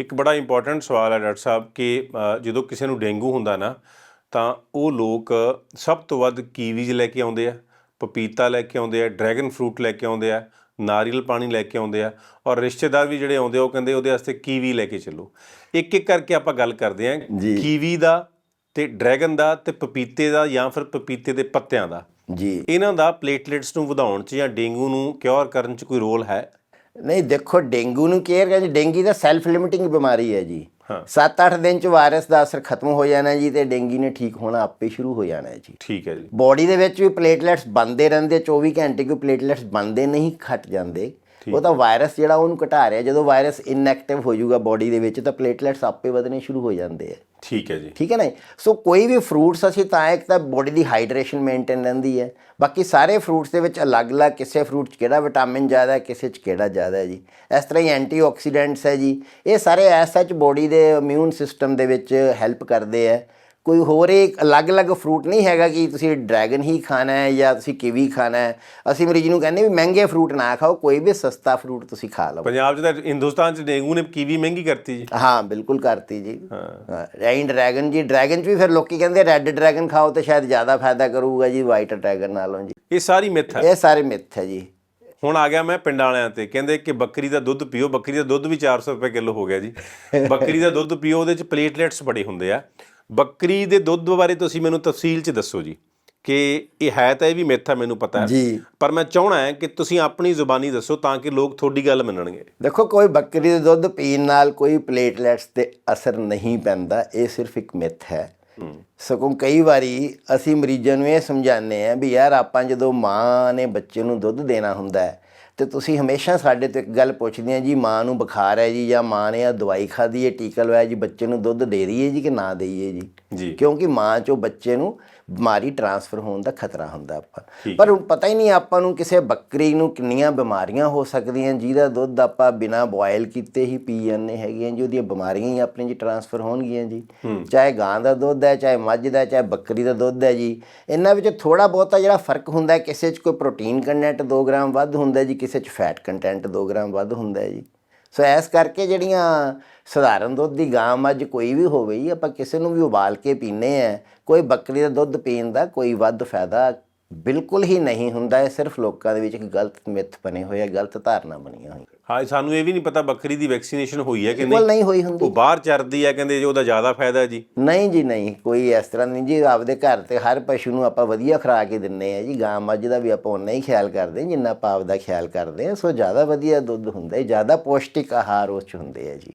ਇੱਕ ਬੜਾ ਇੰਪੋਰਟੈਂਟ ਸਵਾਲ ਹੈ ਡਾਕਟਰ ਸਾਹਿਬ ਕਿ ਜਦੋਂ ਕਿਸੇ ਨੂੰ ਡੇਂਗੂ ਹੁੰਦਾ ਨਾ ਤਾਂ ਉਹ ਲੋਕ ਸਭ ਤੋਂ ਵੱਧ ਕੀਵੀਜ਼ ਲੈ ਕੇ ਆਉਂਦੇ ਆ ਪਪੀਤਾ ਲੈ ਕੇ ਆਉਂਦੇ ਆ ਡਰੈਗਨ ਫਰੂਟ ਲੈ ਕੇ ਆਉਂਦੇ ਆ ਨਾਰੀਅਲ ਪਾਣੀ ਲੈ ਕੇ ਆਉਂਦੇ ਆ ਔਰ ਰਿਸ਼ਤੇਦਾਰ ਵੀ ਜਿਹੜੇ ਆਉਂਦੇ ਆ, ਉਹ ਕਹਿੰਦੇ ਉਹਦੇ ਵਾਸਤੇ ਕੀਵੀ ਲੈ ਕੇ ਚੱਲੋ। ਇੱਕ ਇੱਕ ਕਰਕੇ ਆਪਾਂ ਗੱਲ ਕਰਦੇ ਆ। ਕੀਵੀ ਦਾ ਤੇ ਡਰੈਗਨ ਦਾ ਤੇ ਪਪੀਤੇ ਦਾ ਜਾਂ ਫਿਰ ਪਪੀਤੇ ਦੇ ਪੱਤਿਆਂ ਦਾ। ਜੀ। ਇਹਨਾਂ ਦਾ ਪਲੇਟਲੇਟਸ ਨੂੰ ਵਧਾਉਣ 'ਚ ਜਾਂ ਡੇਂਗੂ ਨੂੰ ਕਿਉਰ ਕਰਨ 'ਚ ਕੋਈ ਰੋਲ ਹੈ? ਨਹੀਂ ਦੇਖੋ ਡੇਂਗੂ ਨੂੰ ਕੇਅਰ ਕਰ ਡੇਂਗੀ ਤਾਂ ਸੈਲਫ ਲਿਮਿਟਿੰਗ ਬਿਮਾਰੀ ਹੈ ਜੀ। ਹਾਂ। 7-8 ਦਿਨ ਚ ਵਾਇਰਸ ਦਾ ਅਸਰ ਖਤਮ ਹੋ ਜਾਣਾ ਜੀ ਤੇ ਡੇਂਗੀ ਨੇ ਠੀਕ ਹੋਣਾ ਆਪੇ ਸ਼ੁਰੂ ਹੋ ਜਾਣਾ ਹੈ ਜੀ। ਠੀਕ ਹੈ ਜੀ। ਬੋਡੀ ਦੇ ਵਿੱਚ ਵੀ ਪਲੇਟਲੈਟਸ ਬੰਦੇ ਰਹਿੰਦੇ 24 ਘੰਟੇ ਕੋਈ ਪਲੇਟਲੈਟਸ ਬੰਦੇ ਨਹੀਂ ਘਟ ਜਾਂਦੇ। ਉਹ ਤਾਂ ਵਾਇਰਸ ਜਿਹੜਾ ਉਹਨੂੰ ਘਟਾ ਰਿਹਾ ਜਦੋਂ ਵਾਇਰਸ ਇਨਐਕਟਿਵ ਹੋ ਜਾਊਗਾ ਬੋਡੀ ਦੇ ਵਿੱਚ ਤਾਂ ਪਲੇਟਲੈਟਸ ਆਪੇ ਵਧਣੇ ਸ਼ੁਰੂ ਹੋ ਜਾਂਦੇ ਆ। ਠੀਕ ਹੈ ਜੀ। ਠੀਕ ਹੈ ਨਾ? ਸੋ ਕੋਈ ਵੀ ਫਰੂਟਸ ਅਸੀਂ ਤਾਂ ਇੱਕ ਤਾਂ ਬੋਡੀ ਦੀ ਹਾਈਡਰੇਸ਼ਨ ਮੇਨਟੇਨ ਰਹਿੰਦੀ ਹੈ। ਬਾਕੀ ਸਾਰੇ ਫਰੂਟਸ ਦੇ ਵਿੱਚ ਅਲੱਗ-ਅਲੱਗ ਕਿਸੇ ਫਰੂਟ 'ਚ ਕਿਹੜਾ ਵਿਟਾਮਿਨ ਜ਼ਿਆਦਾ ਹੈ ਕਿਸੇ 'ਚ ਕਿਹੜਾ ਜ਼ਿਆਦਾ ਹੈ ਜੀ। ਇਸ ਤਰ੍ਹਾਂ ਹੀ ਐਂਟੀਆਕਸੀਡੈਂਟਸ ਹੈ ਜੀ। ਇਹ ਸਾਰੇ ਐਸ ਸੱਚ ਬੋਡੀ ਦੇ ਇਮਿਊਨ ਸਿਸਟਮ ਦੇ ਵਿੱਚ ਹੈਲਪ ਕਰਦੇ ਆ। ਕੋਈ ਹੋਰ ਇੱਕ ਅਲੱਗ-ਅਲੱਗ ਫਰੂਟ ਨਹੀਂ ਹੈਗਾ ਕਿ ਤੁਸੀਂ ਡਰੈਗਨ ਹੀ ਖਾਣਾ ਹੈ ਜਾਂ ਤੁਸੀਂ ਕੀਵੀ ਖਾਣਾ ਹੈ? ਅਸੀਂ ਮਰੀਜ਼ ਨੂੰ ਕਹਿੰਦੇ ਵੀ ਮਹਿੰਗੇ ਫਰੂਟ ਨਾ ਖਾਓ ਕੋਈ ਵੀ ਸਸਤਾ ਫਰੂਟ ਤੁਸੀਂ ਖਾ ਲਓ। ਪੰਜਾਬ 'ਚ ਤਾਂ ਹਿੰਦੁਸਤਾਨ 'ਚ ਡੇਂਗੂ ਨੇ ਕੀਵੀ ਮਹਿੰਗੀ ਕਰਤੀ ਜੀ। ਹਾਂ ਬਿਲਕੁਲ ਕਰਤੀ ਜੀ। ਹਾਂ। ਰੈਇਨ ਡਰੈਗਨ ਜੀ ਡਰੈਗਨ ਚ ਵੀ ਫਿਰ ਲੋਕੀ ਕਹਿੰਦੇ ਰੈੱਡ ਡਰੈਗਨ ਖਾਓ ਤੇ ਸ਼ਾਇਦ ਜ਼ਿਆਦਾ ਫਾਇਦਾ ਕਰੂਗਾ ਜੀ ਵਾਈਟ ਡਰੈਗਨ ਨਾਲੋਂ ਜੀ। ਇਹ ਸਾਰੀ ਮਿੱਥ ਹੈ। ਇਹ ਸਾਰੇ ਮਿੱਥ ਹੈ ਜੀ। ਹੁਣ ਆ ਗਿਆ ਮੈਂ ਪਿੰਡਾਂ ਵਾਲਿਆਂ ਤੇ। ਕਹਿੰਦੇ ਕਿ ਬੱਕਰੀ ਦਾ ਦੁੱਧ ਪੀਓ ਬੱਕਰੀ ਦਾ ਦੁੱਧ ਵੀ 400 ਰੁਪਏ ਕਿਲੋ ਹੋ ਗਿਆ ਜੀ। ਬੱਕਰੀ ਦਾ ਦੁੱਧ ਪੀਓ ਉਹਦੇ 'ਚ ਪਲੇਟਲੇਟਸ ਬੜੇ ਹੁੰਦੇ ਆ। ਬੱਕਰੀ ਦੇ ਦੁੱਧ ਬਾਰੇ ਤੁਸੀਂ ਮੈਨੂੰ ਤਫਸੀਲ 'ਚ ਦੱਸੋ ਜੀ ਕਿ ਇਹ ਹੈ ਤਾਂ ਇਹ ਵੀ ਮਿੱਥ ਹੈ ਮੈਨੂੰ ਪਤਾ ਹੈ। ਜੀ। ਪਰ ਮੈਂ ਚਾਹਣਾ ਹੈ ਕਿ ਤੁਸੀਂ ਆਪਣੀ ਜ਼ੁਬਾਨੀ ਦੱਸੋ ਤਾਂ ਕਿ ਲੋਕ ਤੁਹਾਡੀ ਗੱਲ ਮੰਨਣਗੇ। ਦੇਖੋ ਕੋਈ ਬੱਕਰੀ ਦੇ ਦੁੱਧ ਪੀਣ ਨਾਲ ਕੋਈ ਪਲੇਟਲੈਟਸ ਤੇ ਅਸਰ ਨਹੀਂ ਪੈਂਦਾ ਇਹ ਸਿਰਫ ਇੱਕ ਮਿੱਥ ਹੈ। ਸਗੋਂ ਕਈ ਵਾਰੀ ਅਸੀਂ ਮਰੀਜ਼ਾਂ ਨੂੰ ਇਹ ਸਮਝਾਉਂਦੇ ਆ ਵੀ ਯਾਰ ਆਪਾਂ ਜਦੋਂ ਮਾਂ ਨੇ ਬੱਚੇ ਨੂੰ ਦੁੱਧ ਦੇਣਾ ਹੁੰਦਾ ਹੈ ਤੇ ਤੁਸੀਂ ਹਮੇਸ਼ਾ ਸਾਡੇ ਤੋਂ ਇੱਕ ਗੱਲ ਪੁੱਛਦੇ ਆ ਜੀ ਮਾਂ ਨੂੰ ਬੁਖਾਰ ਹੈ ਜੀ ਜਾਂ ਮਾਂ ਨੇ ਆ ਦਵਾਈ ਖਾਧੀ ਹੈ ਟੀਕਾ ਲਵਾਇਆ ਜੀ ਬੱਚੇ ਨੂੰ ਦੁੱਧ ਦੇ ਦਈਏ ਜੀ ਕਿ ਨਾ ਦਈਏ ਜੀ? ਕਿਉਂਕਿ ਮਾਂ ਚੋਂ ਬੱਚੇ ਨੂੰ ਬਿਮਾਰੀ ਟਰਾਂਸਫਰ ਹੋਣ ਦਾ ਖਤਰਾ ਹੁੰਦਾ ਆਪਾਂ। ਪਰ ਹੁਣ ਪਤਾ ਹੀ ਨਹੀਂ ਆਪਾਂ ਨੂੰ ਕਿਸੇ ਬੱਕਰੀ ਨੂੰ ਕਿੰਨੀਆਂ ਬਿਮਾਰੀਆਂ ਹੋ ਸਕਦੀਆਂ ਜਿਹਦਾ ਦੁੱਧ ਆਪਾਂ ਬਿਨਾ ਬੋਇਲ ਕੀਤੇ ਹੀ ਪੀ ਜਾਂਦੇ ਹੈਗੀਆਂ ਜੀ ਉਹਦੀਆਂ ਬਿਮਾਰੀਆਂ ਹੀ ਆਪਣੇ ਜੀ ਟਰਾਂਸਫਰ ਹੋਣਗੀਆਂ ਜੀ। ਚਾਹੇ ਗਾਂ ਦਾ ਦੁੱਧ ਹੈ ਚਾਹੇ ਮੱਝ ਦਾ ਚਾਹੇ ਬੱਕਰੀ ਦਾ ਦੁੱਧ ਹੈ ਜੀ। ਇਹਨਾਂ ਵਿੱਚ ਥੋੜਾ ਬਹੁਤਾ ਜਿਹੜਾ ਫ਼ਰਕ ਹੁੰਦਾ ਕਿਸੇ 'ਚ ਕੋਈ ਪ੍ਰੋਟੀਨ ਕੰਟੈਂਟ 2 ਗ੍ਰਾਮ ਵੱਧ ਹੁੰਦਾ ਜੀ ਕਿਸੇ 'ਚ ਫੈਟ ਕੰਟੈਂਟ 2 ਗ੍ਰਾਮ ਵੱਧ ਹੁੰਦਾ ਹੈ ਜੀ। ਸੋ ਇਸ ਕਰਕੇ ਜਿਹੜੀਆਂ ਸਧਾਰਨ ਦੁੱਧ ਦੀ ਗਾਂ ਮੱਝ ਕੋਈ ਵੀ ਹੋਵੇ ਜੀ, ਆਪਾਂ ਕਿਸੇ ਨੂੰ ਵੀ ਉਬਾਲ ਕੇ ਪੀਨੇ ਆ ਕੋਈ ਬੱਕਰੀ ਦਾ ਦੁੱਧ ਪੀਣ ਦਾ ਕੋਈ ਵੱਧ ਫਾਇਦਾ ਬਿਲਕੁਲ ਹੀ ਨਹੀਂ ਹੁੰਦਾ, ਇਹ ਸਿਰਫ ਲੋਕਾਂ ਦੇ ਵਿੱਚ ਇੱਕ ਗਲਤ ਮਿੱਥ ਬਣੇ ਹੋਏ ਆ, ਗਲਤ ਧਾਰਨਾ ਬਣੀਆਂ ਹੋਈਆਂ। ਹਾਂ ਸਾਨੂੰ ਇਹ ਵੀ ਨਹੀਂ ਪਤਾ ਬੱਕਰੀ ਦੀ ਵੈਕਸੀਨੇਸ਼ਨ ਹੋਈ ਹੈ ਕਿ ਬਿਲਕੁਲ ਨਹੀਂ। ਨਹੀਂ ਹੋਈ ਹੁੰਦੀ। ਉਹ ਬਾਹਰ ਚਰਦੀ ਹੈ ਕਹਿੰਦੇ ਜੀ ਉਹਦਾ ਜ਼ਿਆਦਾ ਫਾਇਦਾ ਹੈ ਜੀ। ਨਹੀਂ ਜੀ ਨਹੀਂ ਕੋਈ ਇਸ ਤਰ੍ਹਾਂ ਨਹੀਂ ਜੀ ਆਪਦੇ ਘਰ ਤੇ ਹਰ ਪਸ਼ੂ ਨੂੰ ਆਪਾਂ ਵਧੀਆ ਖੁਰਾਕ ਹੀ ਦਿੰਨੇ ਆ ਜੀ। ਗਾਂ ਮੱਝ ਦਾ ਵੀ ਆਪਾਂ ਉਨਾ ਹੀ ਖਿਆਲ ਕਰਦੇ ਜਿੰਨਾ ਆਪਾਂ ਆਪਦਾ ਖਿਆਲ ਕਰਦੇ ਆ ਸੋ ਜ਼ਿਆਦਾ ਵਧੀਆ ਦੁੱਧ ਹੁੰਦਾ ਹੈ ਜ਼ਿਆਦਾ ਪੌਸ਼ਟਿਕ ਆਹਾਰ ਉਸ ਚ ਹੁੰਦੇ ਆ ਜੀ।